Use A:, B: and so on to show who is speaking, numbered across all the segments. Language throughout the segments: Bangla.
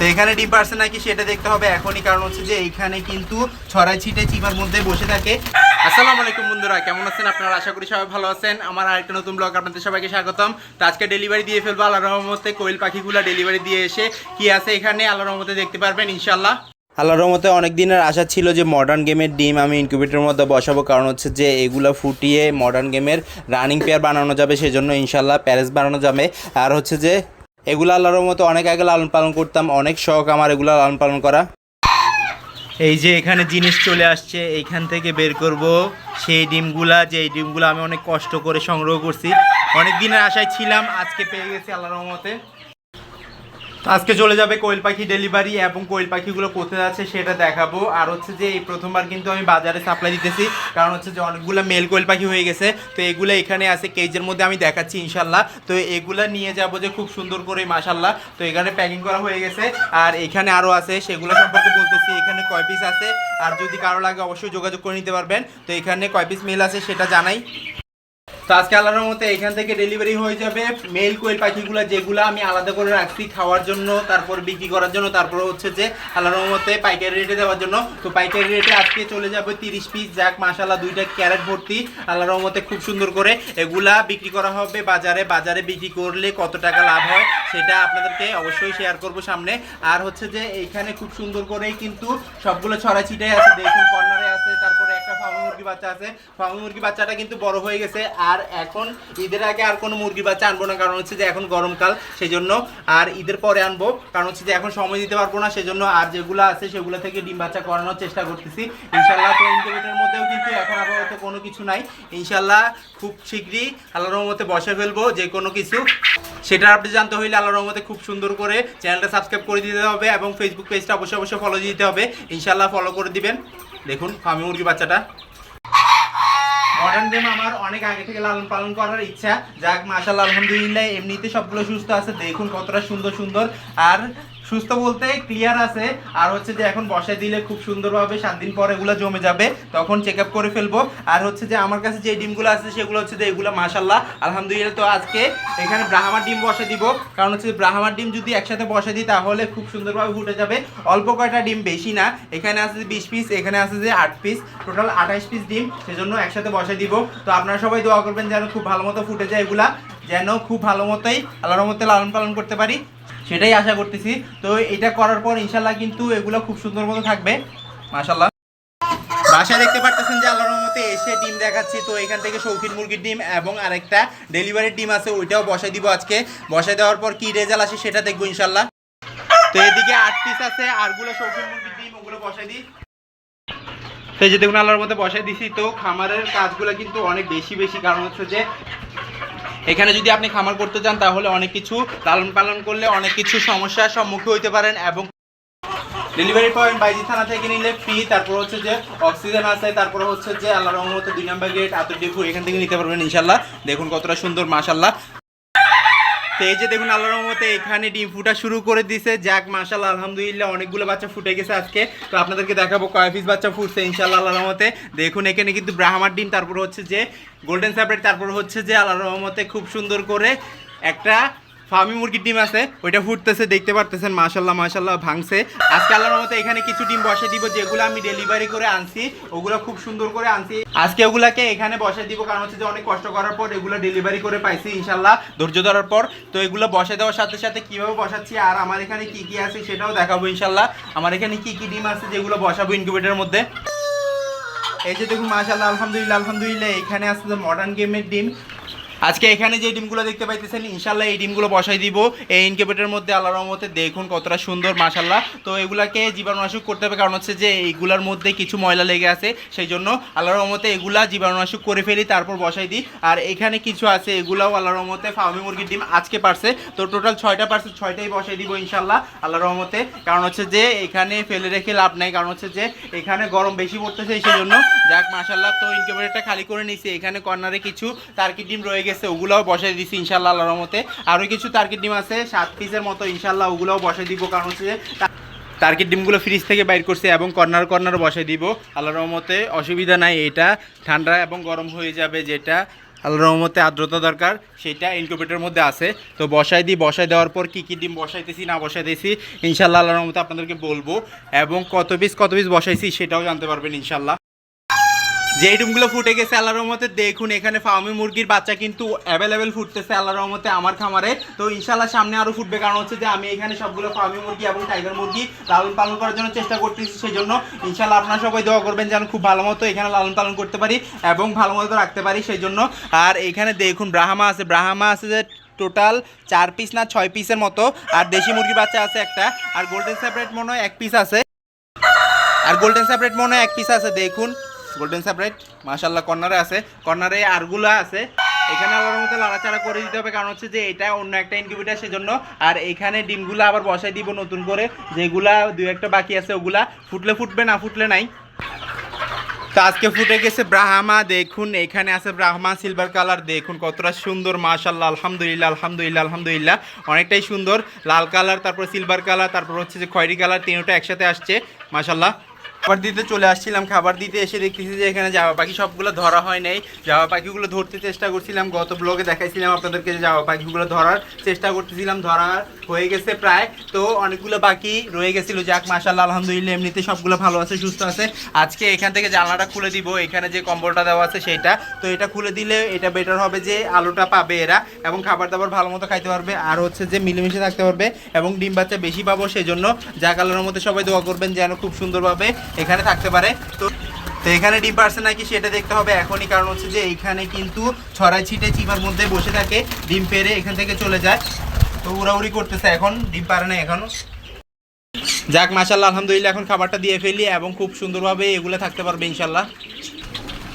A: তো এখানে ডিম পারছে নাকি সেটা দেখতে হবে এখনই, কারণ হচ্ছে যে এইখানে কিন্তু ছড়াই ছিটে চিপার মধ্যে বসে থাকে। আসসালামু আলাইকুম বন্ধুরা, কেমন আছেন আপনারা? আশা করি সবাই ভালো আছেন। আমার আরেকটা নতুন ব্লগ আপনাদের সবাইকে স্বাগতম। তো আজকে ডেলিভারি দিয়ে ফেলব আল্লাহ রহমতে। কোয়েল পাখিগুলো ডেলিভারি দিয়ে এসে কি আছে এখানে আল্লাহ রহমতে দেখতে পারবেন ইনশাল্লাহ আল্লাহর রহমতে অনেক দিনের আশা ছিল যে মডার্ন গেমের ডিম আমি ইনকিউবেটরের মধ্যে বসাবো, কারণ হচ্ছে যে এগুলো ফুটিয়ে মডার্ন গেমের রানিং পেয়ার বানানো যাবে, সেজন্য ইনশাল্লাহ প্যারেস বানানো যাবে। আর হচ্ছে যে এগুলো আল্লাহর মতো অনেক আগে লালন পালন করতাম, অনেক শখ আমার এগুলো লালন পালন করা। এই যে এখানে জিনিস চলে আসছে, এইখান থেকে বের করব। সেই ডিমগুলা যে ডিমগুলো আমি অনেক কষ্ট করে সংগ্রহ করছি। অনেক দিনের আশায় ছিলাম, আজকে পেয়ে গেছি আল্লাহর রহমতে। আজকে চলে যাবে কোয়েল পাখি ডেলিভারি এবং কোয়েল পাখিগুলো কোথায় আছে সেটা দেখাবো। আর হচ্ছে যে এই প্রথমবার কিন্তু আমি বাজারে সাপ্লাই দিতেছি, কারণ হচ্ছে যে অনেকগুলো মেল কোয়েল পাখি হয়ে গেছে। তো এগুলো এখানে আছে কেজের মধ্যে আমি দেখাচ্ছি ইনশাল্লাহ তো এগুলা নিয়ে যাব যে খুব সুন্দর করে মাশাল্লাহ তো এখানে প্যাকিং করা হয়ে গেছে। আর এখানে আরও আছে, সেগুলো সম্পর্কে বলতেছি, এখানে কয় পিস আছে। আর যদি কারও লাগে অবশ্যই যোগাযোগ করে নিতে পারবেন। তো এখানে কয় পিস মেল আছে সেটা জানাই। তো আজকে আল্লাহর মতো এখান থেকে ডেলিভারি হয়ে যাবে। মেল কোয়েল পাখিগুলো যেগুলো আমি আলাদা করে রাখছি খাওয়ার জন্য, তারপর বিক্রি করার জন্য, তারপর হচ্ছে যে আল্লাহর মতে পাইকারি রেটে দেওয়ার জন্য। তো পাইকারি রেটে আজকে চলে যাবে তিরিশ পিস যাক মাসাল্লাহ দুইটা ক্যারেট ভর্তি। আল্লাহর মতে খুব সুন্দর করে এগুলা বিক্রি করা হবে বাজারে। বাজারে বিক্রি করলে কত টাকা লাভ হয় সেটা আপনাদেরকে অবশ্যই শেয়ার করব সামনে। আর হচ্ছে যে এইখানে খুব সুন্দর করেই কিন্তু সবগুলো ছড়া ছিটাই আছে। দেখুন, কর্নারে আছে, তারপরে একটা ফার্ম মুরগি বাচ্চা আছে। ফার্ম মুরগি বাচ্চাটা কিন্তু বড় হয়ে গেছে, আর এখন ঈদের আগে আর কোনো মুরগি বাচ্চা আনব না, কারণ হচ্ছে যে এখন গরমকাল সেই জন্য আর ঈদের পরে আনব, কারণ হচ্ছে যে এখন সময় দিতে পারব না, সেজন্য আর যেগুলো আছে সেগুলো থেকে ডিম বাচ্চা করানোর চেষ্টা করতেছি। ইনশাল্লাহ তো ইনকিউবেটরের মধ্যেও কিন্তু এখন আপাতত কোনো কিছু নাই। ইনশাল্লাহ খুব শীঘ্রই আল্লাহর রহমতে বসে ফেলব, যে কোনো কিছু। সেটা আপনি জানতে হইলে আল্লাহর রহমতে খুব সুন্দর করে চ্যানেলটা সাবস্ক্রাইব করে দিতে হবে, এবং ফেসবুক পেজটা অবশ্যই অবশ্যই ফলো দিতে হবে। ইনশাল্লাহ ফলো করে দিবেন। দেখুন, ফার্মি মুরগি বাচ্চাটা। মডার্ন গেম আমার অনেক আগে থেকে লালন পালন করার ইচ্ছা। যাক মাসাল আলহামদুলিল্লাহ, এমনিতে সবগুলো সুস্থ আছে। দেখুন কতটা সুন্দর সুন্দর। আর সুস্থ বলতে ক্লিয়ার আছে। আর হচ্ছে যে এখন বসায় দিলে খুব সুন্দরভাবে সাত দিন পর এগুলো জমে যাবে। তখন চেক আপ করে ফেলব। আর হচ্ছে যে আমার কাছে যে ডিমগুলো আছে সেগুলো হচ্ছে যে এগুলো মাশাল্লাহ আলহামদুলিল্লাহ। তো আজকে এখানে ব্রাহ্মার ডিম বসে দিব। কারণ হচ্ছে ব্রাহ্মার ডিম যদি একসাথে বসে দিই তাহলে খুব সুন্দরভাবে ফুটে যাবে। অল্প কয়টা ডিম বেশি না। এখানে আছে যে বিশ পিস এখানে আছে যে আট পিস টোটাল আঠাইশ পিস ডিম সেজন্য একসাথে বসে দিব। তো আপনারা সবাই দোয়া করবেন যেন খুব ভালো মতো ফুটে যায় এগুলা। যেন খুব ভালো মতোই আল্লাহর মতো লালন পালন করতে পারি। সেটাই আশা করতেছি। তো এটা করার পর ইনশাল্লাহ কিন্তু এগুলো খুব সুন্দর মতো থাকবে। মাশাল্লাহ বাসায় দেখতে পারতেছেন যে আল্লাহর মতে এসে ডিম দেখাচ্ছি। তো এখান থেকে শৌখিন মুরগির ডিম এবং আরেকটা ডেলিভারির ডিম আছে, ওইটাও বসাই দিব আজকে। বসাই দেওয়ার পর কি রেজাল্ট আসে সেটা দেখব ইনশাল্লাহ। তো এদিকে আট পিস আছে, আরগুলো শৌখিন মুরগির ডিম, ওগুলো বসাই দিই। তো যে দেখুন, আল্লাহর মধ্যে বসাই দিছি। তো খামারের কাজগুলো কিন্তু অনেক বেশি বেশি। কারণ হচ্ছে যে এখানে যদি আপনি খামার করতে চান, তাহলে অনেক কিছু লালন পালন করলে অনেক কিছু সমস্যার সম্মুখীন হইতে পারেন এবং ডেলিভারি পয়েন্ট বাইজি থানা থেকে নিলে ফ্রি তারপর হচ্ছে যে অক্সিজেন আছে, তারপর হচ্ছে যে আল্লাহ রহমত দুই নাম্বার গেট আতর ডিপু এখান থেকে নিতে পারবেন ইনশাল্লাহ দেখুন কতটা সুন্দর মাশাল্লাহ তো এই যে দেখুন আল্লাহর রহমতে এখানে ডিম ফুটা শুরু করে দিছে। যাক মাশাল্লাহ আলহামদুলিল্লাহ, অনেকগুলো বাচ্চা ফুটে গেছে আজকে। তো আপনাদেরকে দেখাবো কয় পিস বাচ্চা ফুটছে ইনশাল্লাহ আল্লাহ রহমতে। দেখুন, এখানে কিন্তু ব্রাহ্মার ডিম, তারপর হচ্ছে যে গোল্ডেন স্যাপারেট তারপর হচ্ছে যে আল্লাহ রহমতে খুব সুন্দর করে একটা ফার্মি মুরগির ডিম আছে, ওইটা ফুটতেছে, দেখতে পারতেছেন মাশাল্লাহ মাশাল্লাহ ভাঙছে। আজকে আল্লাহর মতো এখানে কিছু ডিম বসে দিব, যেগুলো আমি ডেলিভারি করে আনছি, ওগুলো খুব সুন্দর করে আনছি। আজকে ওগুলাকে এখানে বসে দিব, কারণ হচ্ছে যে অনেক কষ্ট করার পর এগুলো ডেলিভারি করে পাইছি ইনশাল্লাহ ধৈর্য ধরার পর। তো এগুলো বসে দেওয়ার সাথে সাথে কীভাবে বসাচ্ছি, আর আমার এখানে কি কি আছে সেটাও দেখাবো ইনশাল্লাহ আমার এখানে কি কি ডিম আছে যেগুলো বসাবো ইনকিউবেটরের মধ্যে। এই যে দেখুন মাশাল্লাহ আলহামদুলিল্লাহ আলহামদুলিল্লাহ, এখানে আছে মডার্ন গেমের ডিম। আজকে এখানে যে ডিমগুলো দেখতে পাইতেছেন ইনশাল্লাহ এই ডিমগুলো বসাই দিব। এই ইনকিউবেটরের মধ্যে আল্লাহর রহমতে দেখুন কতটা সুন্দর মাশাল্লাহ তো এগুলাকে জীবাণুনাশক করতে হবে, কারণ হচ্ছে যে এইগুলোর মধ্যে কিছু ময়লা লেগে আছে, সেই জন্য আল্লাহর রহমতে এগুলা জীবাণুনাশক করে ফেলি, তারপর বসাই দিই। আর এখানে কিছু আছে, এগুলাও আল্লাহর রহমতে ফার্মি মুরগির ডিম আজকে পারছে। তো টোটাল ছয়টা পারছে, ছয়টাই বসাই দিব ইনশাল্লাহ আল্লাহর রহমতে। কারণ হচ্ছে যে এখানে ফেলে রেখে লাভ নাই, কারণ হচ্ছে যে এখানে গরম বেশি পড়তেছে, সেই জন্য। যাক মাশাল্লাহ তো ইনকিউবেটরটা খালি করে নিছি। এখানে কর্নারে কিছু তার্কির ডিম রয়ে গেছে ওগুলাও বসাই দিছি ইনশাল্লাহ আল্লাহর রহমতে। আরও কিছু তার্কির ডিম আছে, সাত পিসের মতো ইনশাল্লাহ ওগুলাও বসাই দিব, কারণ হচ্ছে যে টার্গেট ডিমগুলো ফ্রিজ থেকে বাইর করছে এবং কর্নার কর্নার বসাই দিব। আল্লাহর রহমতে অসুবিধা নাই এটা। ঠান্ডা এবং গরম হয়ে যাবে যেটা আল্লাহর রহমতে আর্দ্রতা দরকার, সেটা ইনকিউবেটরের মধ্যে আছে। তো বসাই দিই বসাই দেওয়ার পর কী কী ডিম বসাইতেছি, না বসাইতেছি ইনশাল্লাহ আল্লাহর রহমতে আপনাদেরকে বলব। এবং কত পিস কত পিস বসাইছি, সেটাও জানতে পারবেন ইনশাল্লাহ যে ডিমগুলো ফুটে গেছে আল্লাহর রহমতে, দেখুন এখানে ফার্মি মুরগির বাচ্চা কিন্তু অ্যাভেলেবেল ফুটতেছে আল্লাহর রহমতে আমার খামারে। তো ইনশাল্লাহ সামনে আরও ফুটবে, কারণ হচ্ছে যে আমি এখানে সবগুলো ফার্মি মুরগি এবং টাইগার মুরগি লালন পালন করার জন্য চেষ্টা করতেছি সেই জন্য ইনশাল্লাহ আপনারা সবাই দোয়া করবেন যেন খুব ভালো মতো এখানে লালন পালন করতে পারি এবং ভালো মতো রাখতে পারি সেই জন্য আর এখানে দেখুন ব্রাহ্মা আছে ব্রাহ্মা আছে যে টোটাল চার পিস না ছয় পিসের মতো। আর দেশি মুরগি বাচ্চা আছে একটা, আর গোল্ডেন সেপারেট মনে হয় এক পিস আছে। আর গোল্ডেন সেপারেট মনে হয় এক পিস আছে, দেখুন। গোল্ডেন সেপারেট মাশাল্লাহ কর্নারে আছে। কর্নারে আরগুলো আছে। এখানে আবার মতো লাড়াচাড়া করে দিতে হবে, কারণ হচ্ছে যে এটা অন্য একটা ইনকিউবেটার সেজন্য। আর এখানে ডিমগুলো আবার বসাই দিব নতুন করে, যেগুলা দুই একটা বাকি আছে, ওগুলা ফুটলে ফুটবে, না ফুটলে নাই। তো আজকে ফুটে গেছে ব্রাহ্মা, দেখুন, এখানে আছে ব্রাহ্মা সিলভার কালার দেখুন কতটা সুন্দর মাশাল্লাহ আলহামদুলিল্লাহ আলহামদুলিল্লাহ আলহামদুলিল্লাহ। অনেকটাই সুন্দর, লাল কালার তারপর সিলভার কালার তারপর হচ্ছে যে খয়েরি কালার তিনটা একসাথে আসছে মাশাল্লাহ খাবার দিতে চলে আসছিলাম, খাবার দিতে এসে দেখতেছি যে এখানে জামা পাখি সবগুলো ধরা হয় নাই। জামা পাখিগুলো ধরতে চেষ্টা করছিলাম, গত ব্লগে দেখাইছিলাম আপনাদেরকে যে জামা পাখিগুলো ধরার চেষ্টা করতেছিলাম, ধরা হয়ে গেছে প্রায়। তো অনেকগুলো বাকি রয়ে গেছিল, যাক মাশাল্লাহ আলহামদুলিল্লাহ এমনিতে সবগুলো ভালো আছে, সুস্থ আছে। আজকে এখান থেকে জানলাটা খুলে দিব, এখানে যে কম্বলটা দেওয়া আছে সেটা। তো এটা খুলে দিলে এটা বেটার হবে যে আলোটা পাবে এরা এবং খাবার দাবার ভালো মতো খাইতে পারবে, আর হচ্ছে যে মিলেমিশে থাকতে পারবে এবং ডিম বাচ্চা বেশি পাবো সেই জন্য যা কালারের মধ্যে সবাই দোয়া করবেন যেন খুব সুন্দরভাবে এখানে থাকতে পারে। তো তো এখানে ডিম পারছে নাকি সেটা দেখতে হবে। এখনই কারণ হচ্ছে যে এইখানে কিন্তু ছড়াই ছিটে চিপার মধ্যে বসে থাকে, ডিম পেরে এখান থেকে চলে যায়। তো উড়াউড়ি করতেছে এখন, ডিম পারে না এখনও যাক মাসাল্লাহ আলহামদুলিল্লাহ, এখন খাবারটা দিয়ে ফেলি এবং খুব সুন্দরভাবে এগুলো থাকতে পারবে ইনশাল্লাহ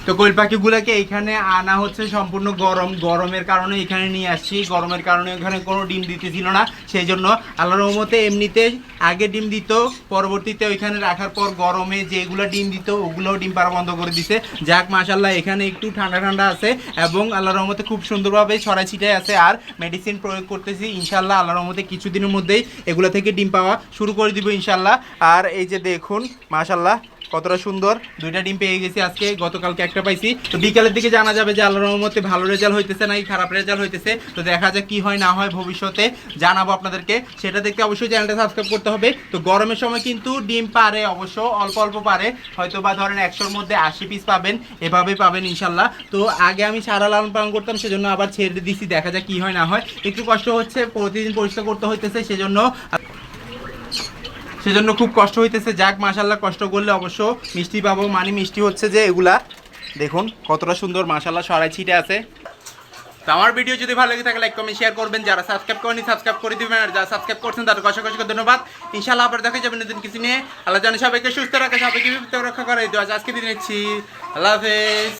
A: তো কোয়েল পাখিগুলোকে এখানে আনা হচ্ছে সম্পূর্ণ গরম। গরমের কারণে এখানে নিয়ে আসছি। গরমের কারণে এখানে কোনো ডিম দিতেছিল না। সেই জন্য আল্লাহ রহমতে এমনিতে আগে ডিম দিত, পরবর্তীতে ওইখানে রাখার পর গরমে যেগুলো ডিম দিত, ওগুলোও ডিম পাড়া বন্ধ করে দিছে। যাক মাশাল্লাহ এখানে একটু ঠান্ডা ঠান্ডা আছে এবং আল্লাহ রহমতে খুব সুন্দরভাবে ছড়াই ছিটাই আছে। আর মেডিসিন প্রয়োগ করতেছি ইনশাল্লাহ আল্লাহ রহমতে কিছুদিনের মধ্যেই এগুলো থেকে ডিম পাওয়া শুরু করে দিব ইনশাল্লাহ আর এই যে দেখুন মাশাল্লাহ কতটা সুন্দর? দুইটা ডিম পেয়ে গেছি আজকে, গতকালকে একটা পাইছি। তো বিকালের দিকে জানা যাবে যে আল্লাহর রহমতে ভালো রেজাল্ট হইতেছে নাকি খারাপ রেজাল্ট হইতেছে। তো দেখা যাক কি হয় না হয় ভবিষ্যতে জানাব আপনাদেরকে। সেটা দেখতে অবশ্যই চ্যানেলটা সাবস্ক্রাইব করতে হবে। তো গরমের সময় কিন্তু ডিম পারে অবশ্য, অল্প অল্প পারে। হয়তো বা ধরেন একশোর মধ্যে আশি পিস পাবেন, এভাবে পাবেন ইনশাল্লাহ। তো আগে আমি সারা লালন পালন করতাম, সেজন্য আবার ছেড়ে দিছি, দেখা যাক কি হয় না হয়। একটু কষ্ট হচ্ছে, প্রতিদিন পরিষ্কার করতে হইতেছে, সেজন্য সেজন্য খুব কষ্ট হইতেছে। যাক মাশাল্লাহ কষ্ট করলে অবশ্য মিষ্টি পাবো। মানে মিষ্টি হচ্ছে যে এগুলা। দেখুন, কতটা সুন্দর মাশাল্লাহ সরাই ছিটে আছে। তো আমার ভিডিও যদি ভালো লাগে থাকে লাইক কমেন্ট শেয়ার করবেন। যারা সাবস্ক্রাইব করেনি সাবস্ক্রাইব করে দিবেন। আর যারা সাবস্ক্রাইব করছেন, তাদের অসংখ্য অসংখ্য ধন্যবাদ। ইনশাআল্লাহ, আবার দেখা যাবে নতুন কিছু নিয়ে। আল্লাহ জানি সবাইকে সুস্থ রাখে, সবাইকে বিপদ রক্ষা করে। আজকে দিন নিচ্ছি। আল্লাহ হাফেজ।